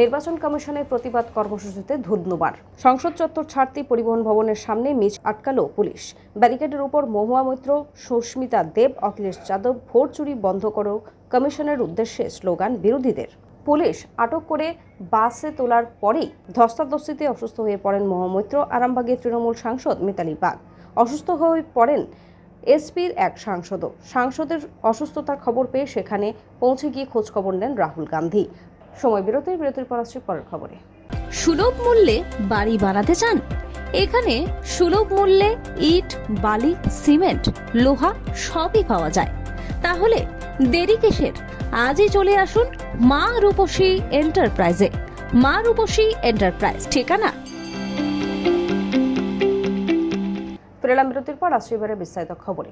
নির্বাচন কমিশনের প্রতিবাদ কর্মসূচিতে ধুন্ধুমার সংসদ চত্বর ছাড়তে পরিবহন ভবনের সামনে মিচ আটকালো পুলিশ। ব্যারিকেডের উপর মহুয়া মৈত্র, সুস্মিতা দেব, অখিলেশ যাদব ভোট চুরি বন্ধ করো কমিশনের উদ্দেশ্যে স্লোগান বিরোধীদের। পুলিশ আটক করে বাসে তোলার পরেই ধস্তাধস্তিতে অসুস্থ হয়ে পড়েন মহামৈত্র আরামবাগের তৃণমূল সাংসদ মিতালি বাগ। অসুস্থ হয়ে পড়েন এসপির এক সাংসদও। সাংসদের অসুস্থতার খবর পেয়ে সেখানে পৌঁছে গিয়ে খোঁজখবর নেন রাহুল গান্ধী। সময় বিরতির বিরতির পর আসছে পরের খবরে। সুলভ মূল্যে বাড়ি বানাতে চান? এখানে সুলভ মূল্যে ইট, বালি, সিমেন্ট, লোহা সবই পাওয়া যায়। তাহলে দেরি কিসের? আজই চলে আসুন মা রূপসী এন্টারপ্রাইজে। মা রূপসী এন্টারপ্রাইজ, ঠিকানা? ফেরালাম বিরতির পর আসছে এবারে বিস্তারিত খবরে।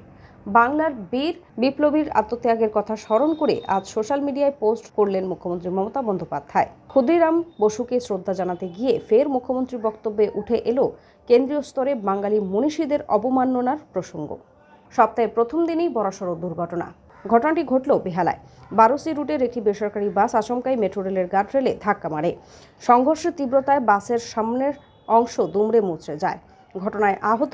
বাংলার বীর বিপ্লবীর আত্মত্যাগের কথা স্মরণ করে আজ সোশ্যাল মিডিয়ায় পোস্ট করলেন মুখ্যমন্ত্রী মমতা বন্দ্যোপাধ্যায়। ক্ষুদিরাম বসুকে শ্রদ্ধা জানাতে গিয়ে ফের মুখ্যমন্ত্রীর বক্তব্যে উঠে এলো কেন্দ্রীয় স্তরে বাঙালি মনীষীদের অবমাননার প্রসঙ্গ। সপ্তাহের প্রথম দিনেই বড়সড় দুর্ঘটনা। ঘটনাটি ঘটল বেহালায়। বারোসি রুটের একটি বেসরকারি বাস আচমকাই মেট্রো রেলের গার্ডরেলে ধাক্কা মারে। সংঘর্ষের তীব্রতায় বাসের সামনের অংশ দুমড়ে মুচড়ে যায়। ঘটনায় আহত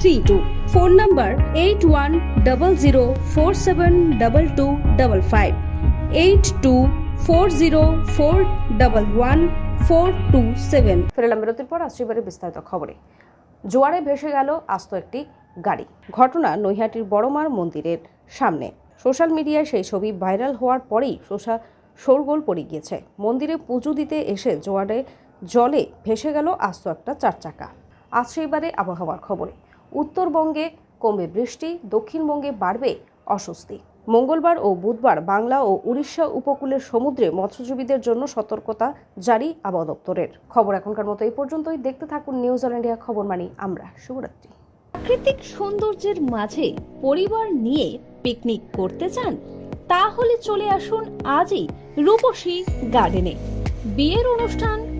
three two phone number eight one double zero four seven double two double five eight two four zero four double one four two seven ফেরালাম বিরতির পর আসছে এবারে বিস্তারিত খবরে। জোয়ারে ভেসে গেল আস্ত একটি গাড়ি। ঘটনা নৈহাটির বড়মার মন্দিরের সামনে। সোশ্যাল মিডিয়ায় সেই ছবি ভাইরাল হওয়ার পরেই সোশ্যাল শোরগোল পড়ে গিয়েছে। মন্দিরে পুজো দিতে এসে জোয়ারে জলে ভেসে গেল আস্ত একটা চার চাকা আসছে এবারে আবহাওয়ার খবরে। উত্তরবঙ্গে কমবে বৃষ্টি, দক্ষিণবঙ্গে বাড়বে অস্বস্তি। মঙ্গলবার ও বুধবার বাংলা ও উড়িষ্যা উপকূলের সমুদ্রে মৎস্যজীবীদের জন্য সতর্কতা জারি আবহাওয়া দপ্তরের। খবর এখনকার মতো এই পর্যন্তই। দেখতে থাকুন নিউজ অল ইন্ডিয়া খবর মানি আমরা। শুভরাত্রি। প্রাকৃতিক সৌন্দর্যের মাঝে পরিবার নিয়ে পিকনিক করতে চান? তাহলে চলে আসুন আজই রূপসী গার্ডেনে। বিয়ের অনুষ্ঠান